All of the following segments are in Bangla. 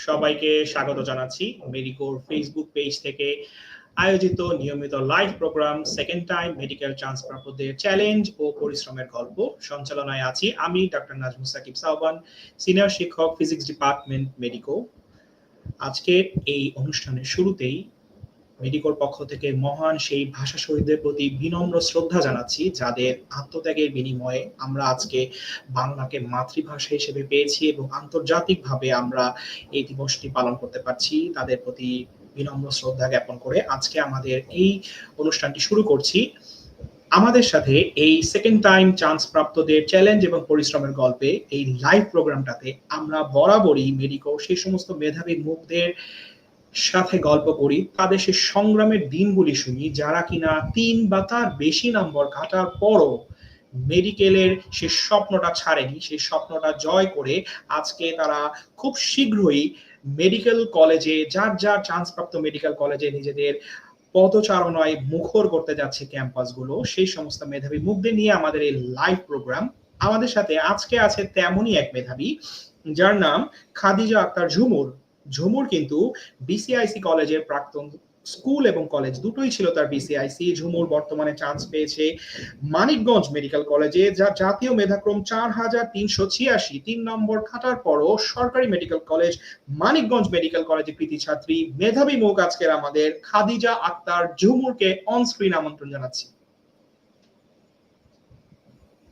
সবাইকে স্বাগত জানাচ্ছি। মেডিকোর ফেসবুক পেজ থেকে আয়োজিত নিয়মিত live program second time medical chance প্রাপ্তদের challenge ও পরিশ্রমের গল্প সঞ্চালনায় আছি আমি ডক্টর নাজমুল সাকিব সাহবান সিনিয়র শিক্ষক ফিজিক্স ডিপার্টমেন্ট মেডিকো আজকের এই অনুষ্ঠানের শুরুতেই মেডিকোর পক্ষ থেকে মহান সেই ভাষা শহীদদের প্রতি বিনম্র শ্রদ্ধা জানাচ্ছি, যাদের আত্মত্যাগের বিনিময়ে আমরা আজকে বাংলাকে মাতৃভাষা হিসেবে পেয়েছি এবং আন্তর্জাতিকভাবে আমরা এই দিবসটি পালন করতে পারছি। তাদের প্রতি বিনম্র শ্রদ্ধা জ্ঞাপন করে আজকে আমাদের এই অনুষ্ঠানটি শুরু করছি। আমাদের সাথে এই সেকেন্ড টাইম চান্স প্রাপ্তদের চ্যালেঞ্জ এবং পরিশ্রমের গল্পে এই লাইভ প্রোগ্রামটাতে আমরা বরাবরই মেডিকো সেই সমস্ত মেধাবী মুখদের সাথে গল্প করি তাদের সে সংগ্রামের দিনগুলি শুনি, যারা কিনা তিন বা তার বেশি নম্বর কাটার পরও মেডিকেলের সে স্বপ্নটা ছাড়েনি সেই স্বপ্নটা জয় করে আজকে তারা খুব শীঘ্রই মেডিকেল কলেজে, যার যার চান্সপ্রাপ্ত মেডিকেল কলেজে নিজেদের পদচারণায় মুখর করতে যাচ্ছে ক্যাম্পাসগুলো, সেই সমস্ত মেধাবী মুখদের নিয়ে আমাদের এই লাইভ প্রোগ্রাম আমাদের সাথে আজকে আছে তেমনই এক মেধাবী, যার নাম খাদিজা আক্তার ঝুমুর। ঝুমুর কিন্তু বিসিআইসি কলেজের প্রাক্তন স্কুল এবং কলেজ দুটোই ছিল তার বিসিআইসি ঝুমুর বর্তমানে চান্স পেয়েছে মানিকগঞ্জ মেডিকেল কলেজে যা জাতীয় মেধাক্রম চার হাজার তিনশো ছিয়াশি। তিন নম্বর খাটার পরও সরকারি মেডিকেল কলেজ মানিকগঞ্জ মেডিকেল কলেজে কৃতি ছাত্রী মেধাবী মুখ আজকের আমাদের খাদিজা আক্তার ঝুমুরকে অন স্ক্রিন আমন্ত্রণ জানাচ্ছি।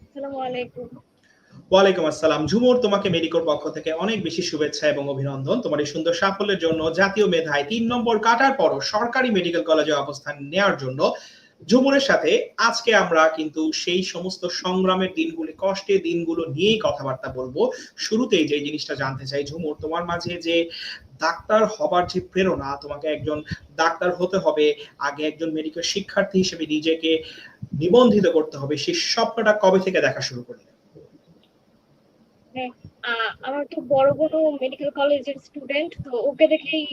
আসসালামু আলাইকুম। ওয়ালাইকুম আসসালাম। ঝুমুর, তোমাকে মেডিকোর পক্ষ থেকে অনেক বেশি শুভেচ্ছা এবং অভিনন্দন। তোমার এই সুন্দর সাফল্যের জন্য জাতীয় মেধায় তিন নম্বর কাটার পরও সরকারি মেডিকেল কলেজে অবস্থান নেওয়ার জন্য ঝুমুরের সাথে আজকে আমরা কিন্তু সেই সমস্ত সংগ্রামের দিনগুলি, কষ্টের দিনগুলো নিয়েই কথাবার্তা বলব। শুরুতেই যে জিনিসটা জানতে চাই, ঝুমুর, তোমার মাঝে যে ডাক্তার হবার যে প্রেরণা, তোমাকে একজন ডাক্তার হতে হবে, আগে একজন মেডিকেল শিক্ষার্থী হিসেবে নিজেকে নিবন্ধিত করতে হবে, সেই স্বপ্নটা কবে থেকে দেখা শুরু করলে? আহ, আমার তো বড় বড় মেডিকেল কলেজের স্টুডেন্ট তো ওকে দেখেই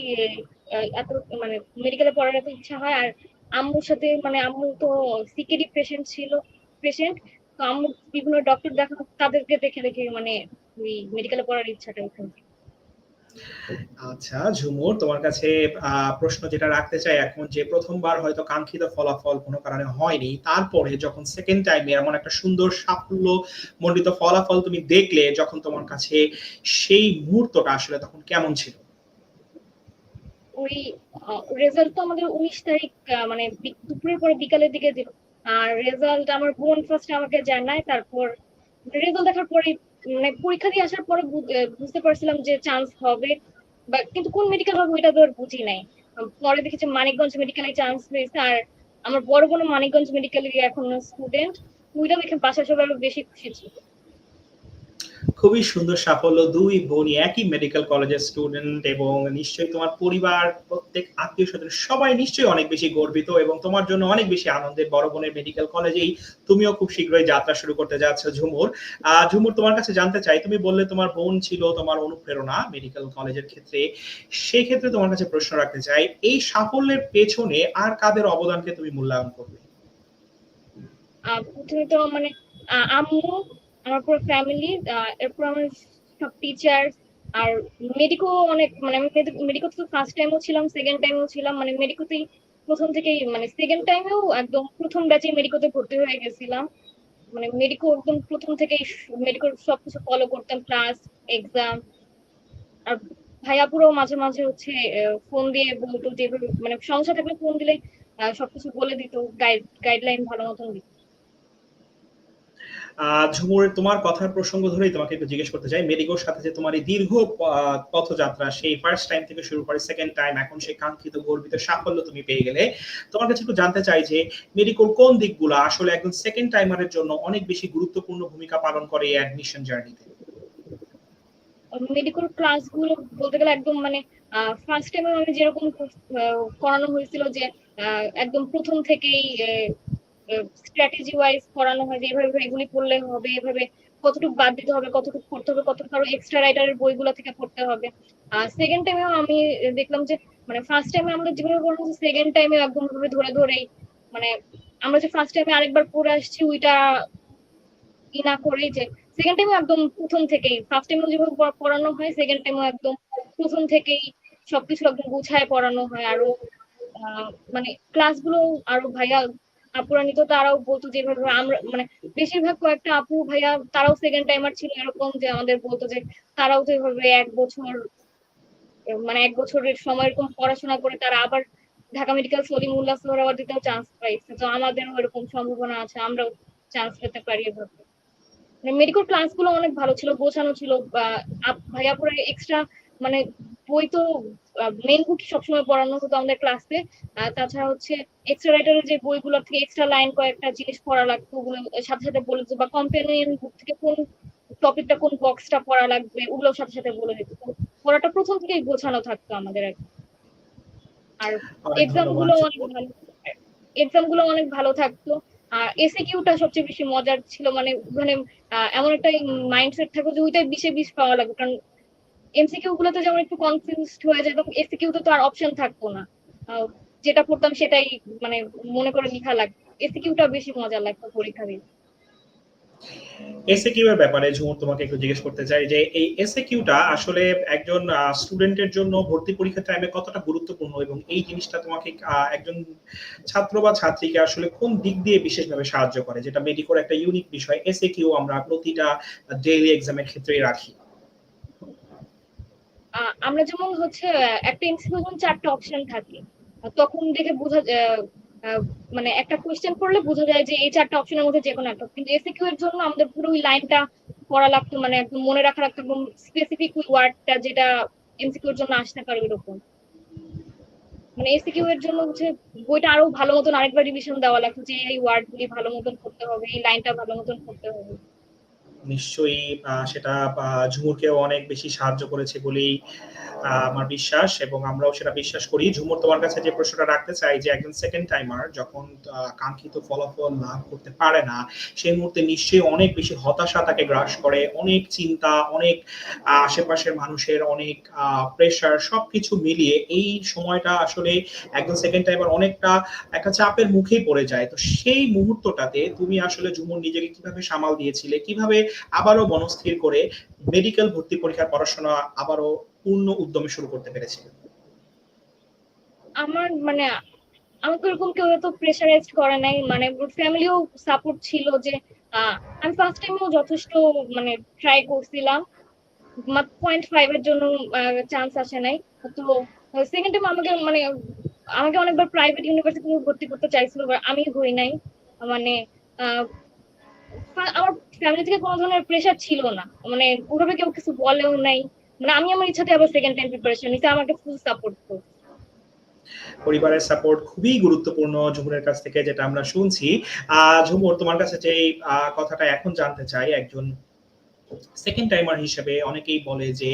এত মানে মেডিকেলে পড়ার এত ইচ্ছা হয়। আর আম্মুর সাথে মানে আম্মু তো সিকেডি পেশেন্ট ছিল পেশেন্ট তো আম্মু বিভিন্ন ডক্টর দেখা তাদেরকে দেখে দেখে মানে ওই মেডিকেলে পড়ার ইচ্ছাটা উঠে আচ্ছা ঝুমুর, তোমার কাছে প্রশ্ন যেটা রাখতে চাই, এখন যে প্রথমবার হয়তো কাঙ্ক্ষিত ফলাফল কোনো কারণে হয়নি, তারপরে যখন সেকেন্ড টাইমে এমন একটা সুন্দর সাফল্য মণ্ডিত ফলাফল তুমি দেখলে, যখন তোমার কাছে সেই মুহূর্তটা আসলে তখন কেমন ছিল? ওই রেজাল্ট তো আমাদের উনিশ তারিখ মানে দুপুরের পরে বিকালের দিকে দিল। আর রেজাল্ট আমার বোন ফার্স্ট আমাকে জানায়, তারপর রেজাল্ট দেখার পরে মানে পরীক্ষা দিয়ে আসার পরে বুঝতে পারছিলাম যে চান্স হবে, বা কিন্তু কোন মেডিকেল হবে ওইটা তো আর বুঝি নাই। পরে দেখেছি মানিকগঞ্জ মেডিকেলে চান্স পেয়েছে, আর আমার বড় বোন মানিকগঞ্জ মেডিকেলে এখন স্টুডেন্ট ওইটা দেখে বাসার সবাই আরও বেশি খুশি ছিল। খুবই সুন্দর সাফল্য। দুই বোনই একই মেডিকেল কলেজের স্টুডেন্ট এবং নিশ্চয়ই তোমার পরিবার, প্রত্যেক আত্মীয় স্বজন সবাই নিশ্চয়ই অনেক বেশি গর্বিত এবং তোমার জন্য অনেক বেশি আনন্দের বড় বোনের মেডিকেল কলেজেই তুমিও খুব শীঘ্রই যাত্রা শুরু করতে যাচ্ছ ঝুমুর। ঝুমুর, তোমার কাছে জানতে চাই, তুমি বললে তোমার বোন ছিল তোমার অনুপ্রেরণা মেডিকেল কলেজের ক্ষেত্রে। সেই ক্ষেত্রে তোমার কাছে প্রশ্ন রাখতে চাই, এই সাফল্যের পেছনে আর কাদের অবদানকে তুমি মূল্যায়ন করবে? প্রথমে তো মানে আম্মু আমার পুরো ফ্যামিলি এরপর আমার সব টিচার আর মেডিকো অনেক মানে আমি মেডিকো তো ফার্স্ট টাইমও ছিলাম সেকেন্ড টাইমও ছিলাম মানে মেডিকোতেই প্রথম থেকেই মানে সেকেন্ড টাইমেও একদম প্রথম ব্যাচে মেডিকোতে ভর্তি হয়ে গেছিলাম। মানে মেডিকো একদম প্রথম থেকেই মেডিকোর সবকিছু ফলো করতাম ক্লাস এক্সাম আর ভাইয়াপুরও মাঝে মাঝে হচ্ছে ফোন দিয়ে বলতো যে মানে সমস্যা থাকলে ফোন দিলে সবকিছু বলে দিত গাইড গাইডলাইন ভালো মতন দিত। ঝুমুর, তোমার কথার প্রসঙ্গ ধরেই তোমাকে একটু জিজ্ঞেস করতে চাই। মেডিকোর সাথে যে তোমার এই দীর্ঘ পথযাত্রা, সেই ফার্স্ট টাইম থেকে শুরু করে সেকেন্ড টাইম এখন সেই কাঙ্ক্ষিত গর্বিত সাফল্য তুমি পেয়ে গেলে, তোমার কাছে একটু জানতে চাই যে মেডিকোর কোন দিকগুলো আসলে একজন সেকেন্ড টাইমারের জন্য অনেক বেশি গুরুত্বপূর্ণ ভূমিকা পালন করে এই অ্যাডমিশন জার্নিতে মেডিকেল ক্লাসগুলো বলতে গেলে একদম মানে ফার্স্ট টাইমে আমি যেরকম করানো হয়েছিল যে একদম প্রথম থেকেই স্ট্র্যাটেজি ওয়াইজ করানো হয় যে এভাবে এগুলি পড়লে হবে, এভাবে কতটুকু বাদ দিতে হবে, কতটুকু পড়তে হবে, কতটুকু আরও এক্সট্রা রাইটারের বইগুলো থেকে পড়তে হবে। আর সেকেন্ড টাইমেও আমি দেখলাম যে মানে ফার্স্ট টাইমে আমরা যেভাবে পড়লাম সেকেন্ড টাইমে একদম ভাবে ধরে ধরেই মানে আমরা যে ফার্স্ট টাইমে আরেকবার পড়ে আসছি ওইটা ই না করেই যে সেকেন্ড টাইমে একদম প্রথম থেকেই ফার্স্ট টাইমে যেভাবে পড়া- পড়ানো হয় সেকেন্ড টাইমে একদম প্রথম থেকেই সবকিছু একদম গুছায় পড়ানো হয়। আরও মানে ক্লাসগুলো আরও ভাইয়া আপুরা নিত তারাও বলতো যে এভাবে আমরা মানে বেশিরভাগ কয়েকটা আপু ভাইয়া তারাও সেকেন্ড টাইমার ছিল এরকম যে আমাদের বলতো যে তারাও তো এভাবে এক বছর মানে এক বছরের সময় এরকম পড়াশোনা করে তারা আবার ঢাকা মেডিকেল সলিম সলিমুল্লাহ সোহরাওয়ার্দিতেও চান্স পাইছে। তো আমাদেরও এরকম সম্ভাবনা আছে, আমরাও চান্স পেতে পারি এভাবে। মেডিকেল ক্লাসগুলো অনেক ভালো ছিল, গোছানো ছিল ভাইয়া পরে এক্সট্রা মানে বই তো মেন বুক সবসময় পড়ানো হতো আমাদের ক্লাসে তাছাড়া হচ্ছে এক্সট্রা রাইটারের যে বইগুলো থেকে এক্সট্রা লাইন কয়েকটা জিনিস পড়া লাগতো ওগুলো সাথে সাথে বলে দিত। বা কম্পেনিয়ন বুক থেকে কোন টপিকটা কোন বক্সটা পড়া লাগবে ওগুলো সাথে সাথে বলে দিত। পড়াটা প্রথম থেকেই গোছানো থাকতো আমাদের আর আর এক্সামগুলো অনেক ভালো এক্সামগুলো অনেক ভালো থাকতো। আর এসে কিউটা সবচেয়ে বেশি মজার ছিল মানে আহ, এমন একটা মাইন্ডসেট থাকো যে ওইটাই বিশে বিশ পাওয়া লাগবে। কারণ এমসিকিউ গুলোতে যেমন একটু কনফিউজড হয়ে যায়, এবং এসিকিউ তো আর অপশন থাকতো না। যেটা পড়তাম সেটাই মানে মনে করে লেখা লাগতো এসিকিউটা বেশি মজা লাগতো পরীক্ষা দিতে এসএকিউ এর ব্যাপারে ঝুমুর, তোমাকে একটু জিজ্ঞেস করতে চাই যে, এই এসএকিউটা আসলে একজন স্টুডেন্টের জন্য ভর্তি পরীক্ষার টাইমে কতটা গুরুত্বপূর্ণ? এবং এই জিনিসটা তোমাকে একজন ছাত্র বা ছাত্রীকে আসলে কোন দিক দিয়ে বিশেষভাবে সাহায্য করে? যেটা মেডিকোর একটা ইউনিক বিষয়। এসএকিউ আমরা প্রতিটা ডেইলি এক্সামের ক্ষেত্রেই রাখি। আমরা যেমন হচ্ছে একটা এমসিকিউ যখন চারটা অপশন থাকে। তখন দেখে বোঝা মানে একটা কোয়েশ্চেন করলে বোঝা যায় যে এই চারটা অপশনের মধ্যে যে কোনো একটা। কিন্তু এসিকিউ এর জন্য আমাদের পুরো ওই লাইনটা পড়া লাগতো মানে একদম মনে রাখা লাগতো একদম স্পেসিফিক ওই ওয়ার্ডটা যেটা এমসিকিউ এর জন্য আসতে পারে এরকম মানে এসিকিউ এর জন্য হচ্ছে বইটা আরও ভালো মতন আরেকবার রিভিশন দেওয়া লাগতো যে এই ওয়ার্ড গুলি ভালো মতন করতে হবে, এই লাইনটা ভালো মতন করতে হবে। নিশ্চয়ই সেটা ঝুমুরকেও অনেক বেশি সাহায্য করেছে বলেই আমার বিশ্বাস এবং আমরাও সেটা বিশ্বাস করি। ঝুমুর তোমার কাছে যে প্রশ্নটা রাখতে চাই যে একজন সেকেন্ড টাইমার যখন কাঙ্ক্ষিত ফলাফল লাভ করতে পারে না, সেই মুহূর্তে নিশ্চয়ই অনেক বেশি হতাশা তাকে গ্রাস করে, অনেক চিন্তা, অনেক আশেপাশের মানুষের অনেক প্রেশার সবকিছু মিলিয়ে এই সময়টা আসলে একজন সেকেন্ড টাইমার অনেকটা একটা চাপের মুখেই পড়ে যায়। তো সেই মুহূর্তটাতে তুমি আসলে ঝুমুর নিজেকে কীভাবে সামাল দিয়েছিলে, কীভাবে আবারও মনস্থির করে মেডিকেল ভর্তি পরীক্ষার পড়াশোনা আবারও পূর্ণ উদ্যমে শুরু করতে পেরেছিলে আমার মানে আমাকে এরকম কেউ এত প্রেশারাইজড করে নাই মানে ফ্যামিলিও সাপোর্ট ছিল যে আমি ফার্স্ট টাইমেও যথেষ্ট মানে ট্রাই করছিলাম পয়েন্ট ফাইভ এর জন্য চান্স আসে নাই। তো সেকেন্ড টাইম আমাকে মানে আমাকে অনেকবার প্রাইভেট ইউনিভার্সিটি ভর্তি করতে চাইছিল আমি হই নাই। মানে আমার ফ্যামিলি থেকে কোনো ধরনের প্রেশার ছিল না। মানে ওভাবে কেউ কিছু বলেও নাই। মানে আমি আমার ইচ্ছাতে আবার সেকেন্ড টাইম প্রিপারেশন নিতে, আমাকে ফুল সাপোর্ট করতো পরিবারের সাপোর্ট খুবই গুরুত্বপূর্ণ ঝুমুরের কাছ থেকে, যেটা আমরা শুনছি। আহ, ঝুমুর, তোমার কাছে যে কথাটা এখন জানতে চাই, একজন সেকেন্ড টাইমার হিসেবে অনেকেই বলে যে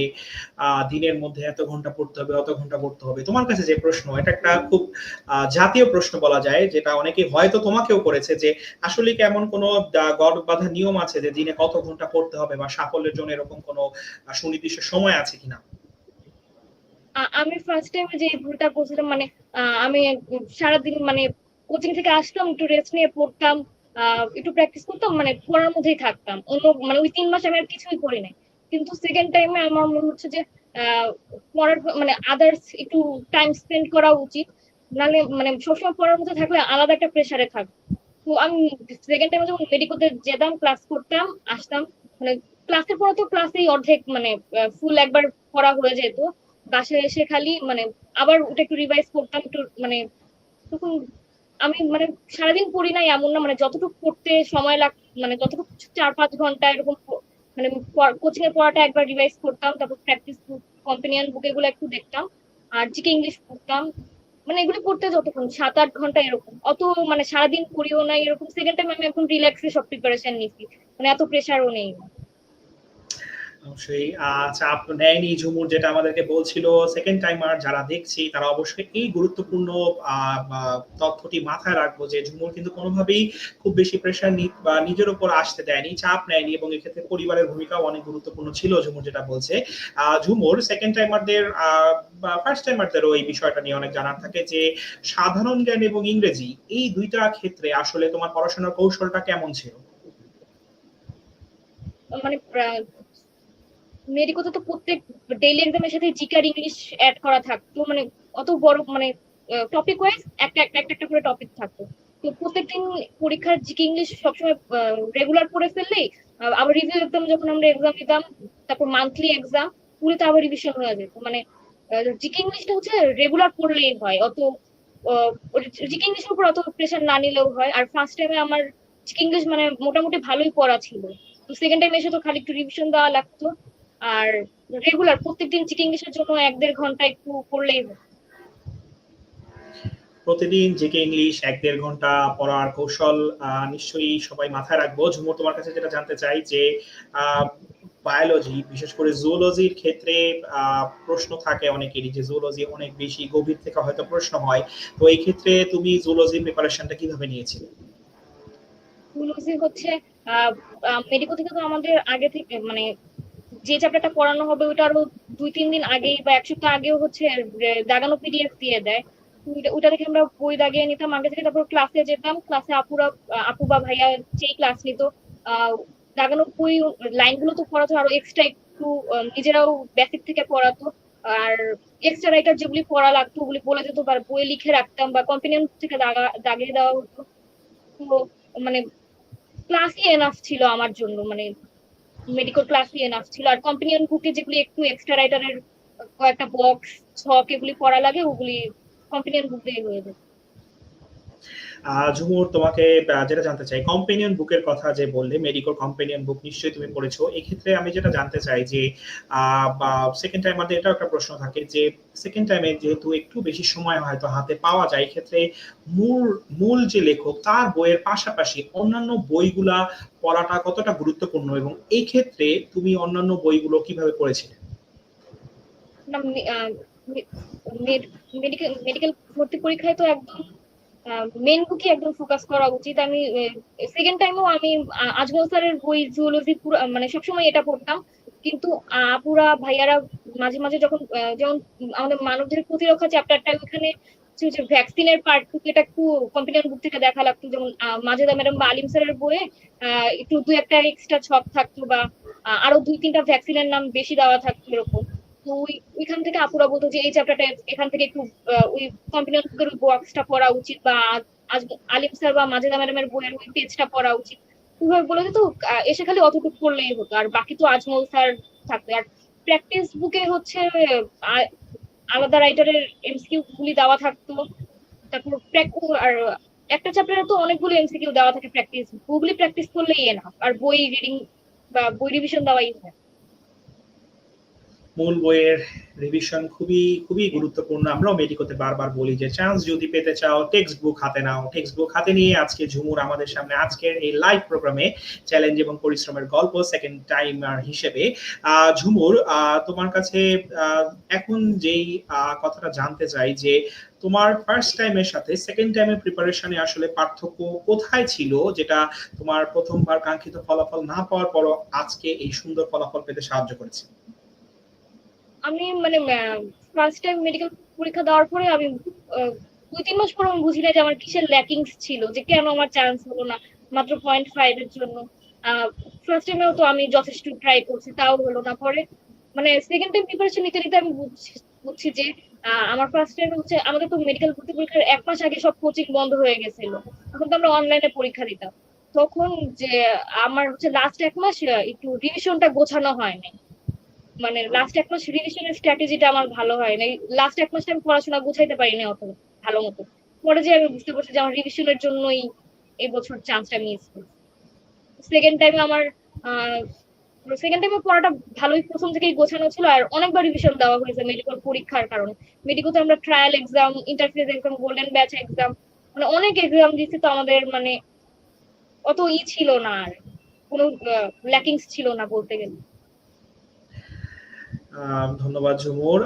দিনের মধ্যে এত ঘণ্টা পড়তে হবে, অত ঘণ্টা পড়তে হবে। তোমার কাছে যে প্রশ্ন, এটা একটা খুব জাতীয় প্রশ্ন বলা যায়, যেটা অনেকেই হয়তো তোমাকেও করেছে যে, আসলে কি এমন কোনো গড় বাঁধা নিয়ম আছে যে, দিনে কত ঘণ্টা পড়তে হবে বা সাফল্যের জন্য এরকম কোনো সুনির্দিষ্ট সময় আছে কিনা? আমি ফার্স্ট টাইম যে ভুলটা করছিলাম মানে আমি সারাদিন মানে কোচিং থেকে আসতাম একটু রেস্ট নিয়ে পড়তাম। একটু প্র্যাকটিস করতাম মানে পড়ার মধ্যেই থাকতাম। অন্য মানে ওই তিন মাস আমি আর কিছুই করি নাই। কিন্তু সেকেন্ড টাইমে আমার মনে হচ্ছে যে পড়ার মানে আদার্স একটু টাইম স্পেন্ড করা উচিত। নাহলে মানে সবসময় পড়ার মধ্যে থাকলে আলাদা একটা প্রেসারে থাকবে তো আমি সেকেন্ড টাইমে যখন মেডিকোতে যেতাম ক্লাস করতাম, আসতাম মানে ক্লাসের পরে তো ক্লাসেই অর্ধেক মানে ফুল একবার পড়া হয়ে যেত। বাসায় এসে খালি মানে আবার ওটা একটু রিভাইজ করতাম, একটু মানে তখন আমি মানে সারাদিন পড়ি নাই এমন না মানে যতটুকু পড়তে সময় লাগ মানে যতটুকু চার পাঁচ ঘণ্টা এরকম মানে কোচিং এর পড়াটা একবার রিভাইজ করতাম, তারপর প্র্যাকটিস বুক কম্পেনিয়ন বুক এগুলো একটু দেখতাম, আর জিকে ইংলিশ পড়তাম মানে এগুলো পড়তে যতক্ষণ সাত আট ঘণ্টা এরকম, অত মানে সারাদিন পড়িও নাই এরকম সেকেন্ড টাইম আমি এখন রিল্যাক্সে সব প্রিপারেশন নিচ্ছি মানে এত প্রেশারও নেই। অবশ্যই আহ, চাপ নেয়নি ঝুমুর যেটা আমাদেরকে বলছিল। সেকেন্ড টাইমার যারা দেখছি তারা অবশ্যই এই গুরুত্বপূর্ণ তথ্যটি মাথায় রাখব যে ঝুমুর কিন্তু কোনোভাবেই খুব বেশি প্রেশার বা নিজের উপর আসতে দেয়নি চাপ নেয়নি এবং এক্ষেত্রে পরিবারের ভূমিকাও অনেক গুরুত্বপূর্ণ ছিল ঝুমুর যেটা বলছে। ঝুমুর সেকেন্ড টাইমারদের ফার্স্ট টাইমারদেরও এই বিষয়টা নিয়ে অনেক জানার থাকে যে সাধারণ জ্ঞান এবং ইংরেজি এই দুইটা ক্ষেত্রে আসলে তোমার পড়াশোনার কৌশলটা কেমন ছিল? মানে মেডিকোতে তো প্রত্যেক ডেইলি এক্সামের সাথে জিকার ইংলিশ অ্যাড করা থাকতো। মানে অত বড় মানে টপিক ওয়াইজ একটা একটা একটা করে টপিক থাকতো। তো প্রত্যেকদিন পরীক্ষার জিকে ইংলিশ সবসময় রেগুলার পড়ে ফেললেই আবার রিভিউ এক্সাম যখন আমরা এক্সাম দিতাম, তারপর মান্থলি এক্সাম পুরোতে আবার রিভিশন হয়ে যেত। মানে জিকে ইংলিশটা হচ্ছে রেগুলার পড়লেই হয়। অত জিকে ইংলিশের উপর অত প্রেশার না নিলেও হয়। আর ফার্স্ট টাইমে আমার জিকে ইংলিশ মানে মোটামুটি ভালোই পড়া ছিল। তো সেকেন্ড টাইম এসে তো খালি একটু রিভিশন দেওয়া লাগতো। আর রেগুলার প্রত্যেকদিন জিকে ইংলিশের জন্য এক দেড় ঘণ্টা একটু পড়লেই হয়। প্রতিদিন জেকে ইংলিশ এক দেড় ঘণ্টা পড়ার কৌশল নিশ্চয়ই সবাই মাথায় রাখব। ঝুমুর তোমার কাছে যেটা জানতে চাই যে বায়োলজি বিশেষ করে জুওলজির ক্ষেত্রে প্রশ্ন থাকে অনেকেরই যে জুওলজি অনেক বেশি গভীর থেকে হয়তো প্রশ্ন হয়। তো এই ক্ষেত্রে তুমি জুওলজি প্রিপারেশনটা কীভাবে নিয়েছিলে? জুলজি হচ্ছে মেডিকো থেকে তো আমাদের আগে থেকে মানে যে চ্যাপ্টারটা পড়ানো হবে ওটা আরও দুই তিন দিন আগেই বা এক সপ্তাহ আগেও হচ্ছে দাগানো পিডিএফ দিয়ে দেয়। ওইটা- ওইটা থেকে আমরা বই দাগিয়ে নিতাম। আগে থেকে তারপর ক্লাসে যেতাম। ক্লাসে আপুরা, আপু বা ভাইয়া যেই ক্লাস নিত দাগানো বই, লাইনগুলো তো পড়াতো, আরও এক্সট্রা একটু নিজেরাও বেসিক থেকে পড়াতো। আর এক্সট্রা রাইটার যেগুলি পড়া লাগতো, ওগুলি বলে যেত বা বই লিখে রাখতাম বা কম্পিনিয়ন থেকে দাগা, দাগিয়ে দেওয়া হতো। তো মানে ক্লাসই এনাফ ছিল আমার জন্য মানে মেডিকেল ক্লাসই এনাফ ছিল। আর কম্পিনিয়ন বুকে যেগুলি একটু এক্সট্রা রাইটারের কয়েকটা বক্স ছক এগুলি পড়া লাগে, ওগুলি কম্পিনিয়ন বুক দিয়ে হয়ে যায়। ঝুমুর তোমাকে যেটা জানতে চাই কম্পেনিয়ন বুকের কথা যে বললে মেডিকেল কম্পেনিয়ন বুক নিশ্চয়ই তুমি পড়েছো। এই ক্ষেত্রে আমি যেটা জানতে চাই যে সেকেন্ড টাইম আমাদের এটাও একটা প্রশ্ন থাকে যে সেকেন্ড টাইমে যেহেতু একটু বেশি সময় হয়তো হাতে পাওয়া যায় এই ক্ষেত্রে মূল মূল যে লেখক, তার বইয়ের পাশাপাশি অন্যান্য বইগুলা পড়াটা কতটা গুরুত্বপূর্ণ এবং এই ক্ষেত্রে তুমি অন্যান্য বইগুলো কীভাবে পড়েছিলে? মেডিকেল মেডিকেল ভর্তি পরীক্ষায় তো একদম মেন বুকে একদম ফোকাস করা উচিত। আমি সেকেন্ড টাইমেও আমি আজমল স্যারের বই জুওলজি পুরো মানে সবসময় এটা পড়তাম। কিন্তু আপুরা, ভাইয়ারা মাঝে মাঝে যখন যেমন আমাদের মানবদের প্রতিরক্ষা চ্যাপ্টারটা ওখানে হচ্ছে ভ্যাকসিনের পার্ট এটা একটু কম্পিউটার বুক থেকে দেখা লাগতো। যেমন মাজেদা ম্যাডাম বা আলিম স্যারের বইয়ে একটু দু একটা এক্সট্রা ছক থাকতো বা আরও দুই তিনটা ভ্যাকসিনের নাম বেশি দেওয়া থাকতো এরকম। তো ওই ওইখান থেকে আপুরা বলতো যে এই চ্যাপ্টারটা এখান থেকে একটু ওই কম্পিউটার বক্সটা পড়া উচিত বা আলিম স্যার বা মাজেদা ম্যাডামের বইয়ের ওই পেজটা পড়া উচিত। ওইভাবে বলে দিত এসে খালি অতটুকু পড়লেই হতো, আর বাকি তো আজমল স্যার থাকতো আর প্র্যাকটিস বুকে হচ্ছে আলাদা রাইটারের এমসিকিউ গুলি দেওয়া থাকতো। তারপর আর একটা চ্যাপ্টারে তো অনেকগুলো এমসিকিউ দেওয়া থাকে প্র্যাকটিস ওগুলি প্র্যাকটিস করলেই এনাফ আর বই রিডিং বা বই রিভিশন দেওয়াই হয়। মূল বইয়ের রিভিশন খুবই খুবই গুরুত্বপূর্ণ। আমরাও মেডিকোতে বারবার বলি যে চান্স যদি পেতে চাও টেক্সট বুক হাতে নাও। টেক্সট বুক হাতে নিয়ে আজকে ঝুমুর আমাদের সামনে আজকের এই লাইভ প্রোগ্রামে চ্যালেঞ্জ এবং পরিশ্রমের গল্প সেকেন্ড টাইমার হিসেবে। ঝুমুর তোমার কাছে এখন যেই কথাটা জানতে চাই যে, তোমার ফার্স্ট টাইমের সাথে সেকেন্ড টাইমের প্রিপারেশনে আসলে পার্থক্য কোথায় ছিল যেটা তোমার প্রথমবার কাঙ্ক্ষিত ফলাফল না পাওয়ার পরও আজকে এই সুন্দর ফলাফল পেতে সাহায্য করেছে? আমি মানে ফার্স্ট টাইম মেডিকেল পরীক্ষা দেওয়ার পরে আমি দুই, তিন মাস পর আমি বুঝি না যে আমার কিসের ল্যাকিংস ছিল, যে কেন আমার চান্স হলো না, মাত্র পয়েন্ট ফাইভ এর জন্য। ফার্স্ট টাইমেও তো আমি যথেষ্ট ট্রাই করছি, তাও হলো না। পরে মানে সেকেন্ড টাইম প্রিপারেশন নিতে নিতে আমি বুঝছি যে আমার ফার্স্ট টাইম হচ্ছে, আমাদের তো মেডিকেল ভর্তি পরীক্ষার এক মাস আগে সব কোচিং বন্ধ হয়ে গেছিল। তখন তো আমরা অনলাইনে পরীক্ষা দিতাম। তখন যে, আমার হচ্ছে লাস্ট এক মাস একটু রিভিশনটা গোছানো হয়নি। মানে লাস্ট এক মাস রিভিশনের স্ট্র্যাটেজিটা আমার ভালো হয় না লাস্ট এক মাস আমি পড়াশোনা গুছাইতে পারিনি অত ভালো মতো। পরে যে আমি বুঝতে পারছি যে আমার রিভিশনের জন্যই এই বছর চান্সটা মিস সেকেন্ড টাইমে আমার সেকেন্ড টাইমে পড়াটা ভালোই প্রথম থেকেই গোছানো ছিল আর অনেকবার রিভিশন দেওয়া হয়েছে মেডিকেল পরীক্ষার কারণে। মেডিকেলতে আমরা trial exam interface exam golden batch exam মানে অনেক এক্সাম দিচ্ছি তো আমাদের মানে অত ই ছিল না আর। কোনো ল্যাকিংস ছিল না বলতে গেলে। ধন্যবাদ ঝুমুর।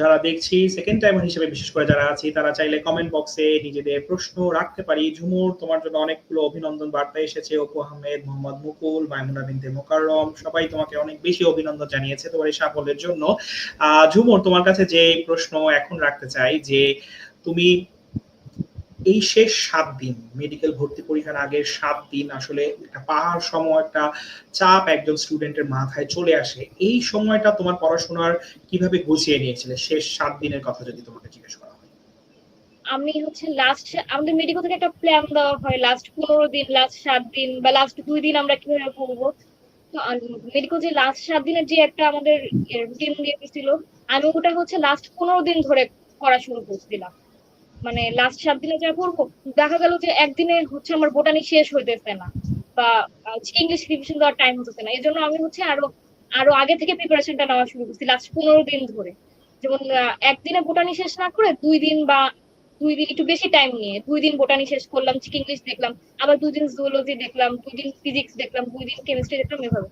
যারা দেখছি সেকেন্ড টাইম হিসেবে, বিশেষ করে যারা আছি, তারা চাইলে কমেন্ট বক্সে নিজেদের প্রশ্ন রাখতে পারি। ঝুমুর, তোমার জন্য অনেকগুলো অভিনন্দন বার্তা এসেছে। অপু আহমেদ, মোহাম্মদ মুকুল, মাইমুনা বিনতে মোকাররম, সবাই তোমাকে অনেক বেশি অভিনন্দন জানিয়েছে তোমার এই সাফল্যের জন্য। ঝুমুর, তোমার কাছে যে প্রশ্ন এখন রাখতে চাই, যে তুমি এই শেষ সাত দিন মেডিকেল ভর্তি পরীক্ষার আগের সাত দিন আসলে একটা পাহাড় সম একটা চাপ একজন স্টুডেন্টের মাথায় চলে আসে। এই সময়টা তোমার পড়াশোনার কীভাবে গুছিয়ে নিয়েছিলে? শেষ সাত দিনের কথা যদি তোমাকে জিজ্ঞেস করা হয়। আমি হচ্ছে লাস্ট আমাদের মেডিকেল থেকে একটা প্ল্যান দেওয়া হয়। লাস্ট পনেরো দিন লাস্ট সাত দিন বা লাস্ট দুই দিন আমরা কীভাবে করব মেডিকেল যে লাস্ট সাত দিনের যে একটা আমাদের রুটিন দিয়ে দিয়েছিল, আমি ওটা হচ্ছে লাস্ট পনেরো দিন ধরে করা শুরু করছিলাম মানে লাস্ট সাত দিনে যা করব দেখা গেল যে একদিনে হচ্ছে আমার বোটানি শেষ হইতেছে না বা ইংলিশ রিভিশন দেওয়ার টাইম হতেছে না। এই জন্য আমি হচ্ছে আরও আরও আগে থেকে প্রিপারেশনটা নেওয়া শুরু করছি লাস্ট পনেরো দিন ধরে। যেমন একদিনে বোটানি শেষ না করে দুই দিন বা দুই দিন একটু বেশি টাইম নিয়ে দুই দিন বোটানি শেষ করলাম চিক ইংলিশ দেখলাম, আবার দুই দিন জুওলজি দেখলাম, দুই দিন ফিজিক্স দেখলাম, দুই দিন কেমিস্ট্রি দেখলাম এভাবে।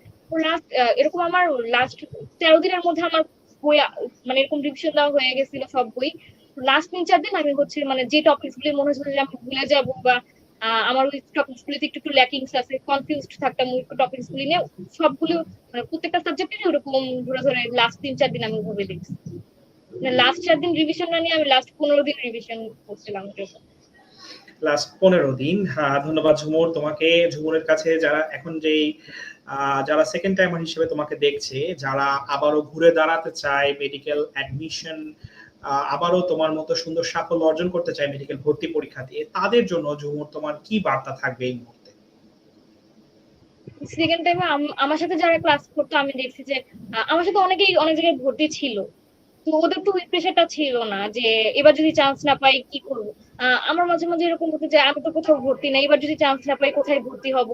লাস্ট এরকম আমার লাস্ট তেরো দিনের মধ্যে আমার বই মানে এরকম রিভিশন দেওয়া হয়ে গেছিল সব বই। লাস্ট তিন চার দিন আমি হচ্ছে মানে যে টপিকস গুলি মনে হচ্ছে যে আমি ভুলে যাব বা আমার ওই টপিকস গুলিতে একটু একটু ল্যাকিংস আছে কনফিউজড থাকতাম ওই টপিকস গুলি নিয়ে সবগুলো মানে প্রত্যেকটা সাবজেক্টেরই ওরকম ধরে ধরে লাস্ট তিন চার দিন আমি ভেবে দেখছি। লাস্ট চার দিন রিভিশন না নিয়ে আমি লাস্ট পনেরো দিন রিভিশন করছিলাম লাস্ট পনেরো দিন হ্যাঁ, ধন্যবাদ ঝুমুর। তোমাকে ঝুমুরের কাছে যারা এখন যেই যারা সেকেন্ড টাইমার হিসেবে তোমাকে দেখছে যারা আবারও ঘুরে দাঁড়াতে চায় মেডিকেল অ্যাডমিশন আবারও তোমার মতো সুন্দর সাফল্য অর্জন করতে চায় মেডিকেল ভর্তি পরীক্ষা দিয়ে, তাদের জন্য ঝুমুর তোমার কি বার্তা থাকবে এই মুহূর্তে? সেকেন্ড টাইমে আমার সাথে যারা ক্লাস করতো, আমি দেখছি যে আমার সাথে অনেকেই, অনেক জায়গায় ভর্তি ছিল। তো ওদের তো ওই প্রেশারটা ছিল না যে, এবার যদি চান্স না পাই, কি করব? আমার মাঝে মাঝে এরকম হতো যে, আমি তো কোথাও ভর্তি নাই, এবার যদি চান্স না পাই, কোথায় ভর্তি হব?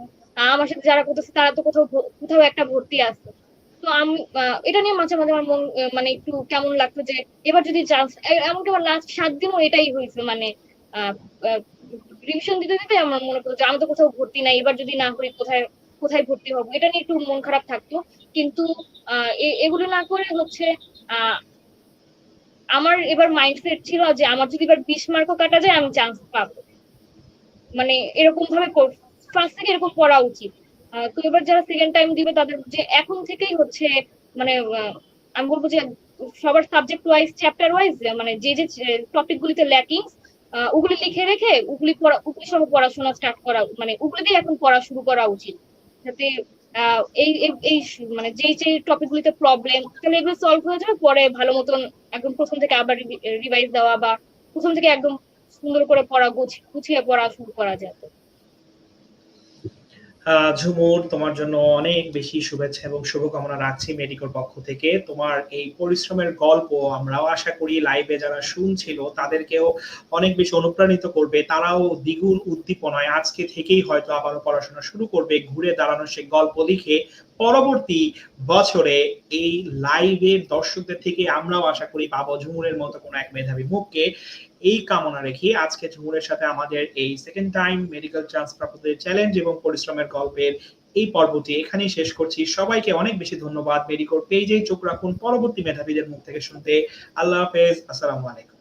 আমার সাথে যারা করতেছে, তারা তো কোথাও কোথাও একটা ভর্তি আছে। তো আমি এটা নিয়ে মাঝে মাঝে আমার মন মানে একটু কেমন লাগতো যে এবার যদি চান্স এমনকি আমার লাস্ট সাত দিনও এটাই হয়েছে মানে রিভিশন দিতে দিতে আমার মনে করতো যে আমি তো কোথাও ভর্তি নাই, এবার যদি না করি কোথায় কোথায় ভর্তি হব? এটা নিয়ে একটু মন খারাপ থাকতো। কিন্তু এগুলো না করে হচ্ছে আমার এবার মাইন্ডসেট ছিল যে আমার যদি এবার বিশ মার্কও কাটা যায়, আমি চান্স পাবো। মানে এরকম ভাবে ফার্স্ট থেকে এরকম করা উচিত। তো এবার যারা সেকেন্ড টাইম দিবে তাদের যে এখন থেকেই হচ্ছে মানে আমি বলব যে সবার সাবজেক্ট ওয়াইজ চ্যাপ্টার ওয়াইজ মানে যে যে টপিক গুলিতে ল্যাকিং ওগুলি লিখে রেখে ওগুলি পড়া ওগুলি সহ পড়াশোনা স্টার্ট করা মানে ওগুলি দিয়ে এখন পড়া শুরু করা উচিত। যাতে এই এই- মানে যেই যেই টপিক গুলিতে প্রবলেম তাহলে এগুলো সলভ হয়ে যাবে পরে ভালো মতন একদম প্রথম থেকে আবার রিভাইজ দেওয়া বা প্রথম থেকে একদম সুন্দর করে পড়া গুছ- গুছিয়ে পড়া শুরু করা আহ, ঝুমুর, তোমার জন্য অনেক বেশি শুভেচ্ছা এবং শুভকামনা রাখছি মেডিকোর পক্ষ থেকে। তোমার এই পরিশ্রমের গল্প আমরাও আশা করি লাইভে যারা শুনছিল, তাদেরকেও অনেক বেশি অনুপ্রাণিত করবে। তারাও দ্বিগুণ উদ্দীপনায় আজকে থেকেই হয়তো আবারও পড়াশোনা শুরু করবে, ঘুরে দাঁড়ানো সে গল্প লিখে পরবর্তী বছরে এই লাইভের দর্শকদের থেকে আমরাও আশা করি পাবো ঝুমুরের মতো কোনো এক মেধাবী মুখকে। এই কামনা রেখে আজকে ঝুমুরের সাথে আমাদের এই সেকেন্ড টাইম মেডিকেল চান্স প্রাপ্তদের চ্যালেঞ্জ এবং পরিশ্রমের গল্পের এই পর্বটি এখানেই শেষ করছি। সবাইকে অনেক বেশি ধন্যবাদ। মেডিকোর পেজে চোখ রাখুন পরবর্তী মেধাবীদের মুখ থেকে শুনতে। আল্লাহ হাফেজ। আসসালামু আলাইকুম।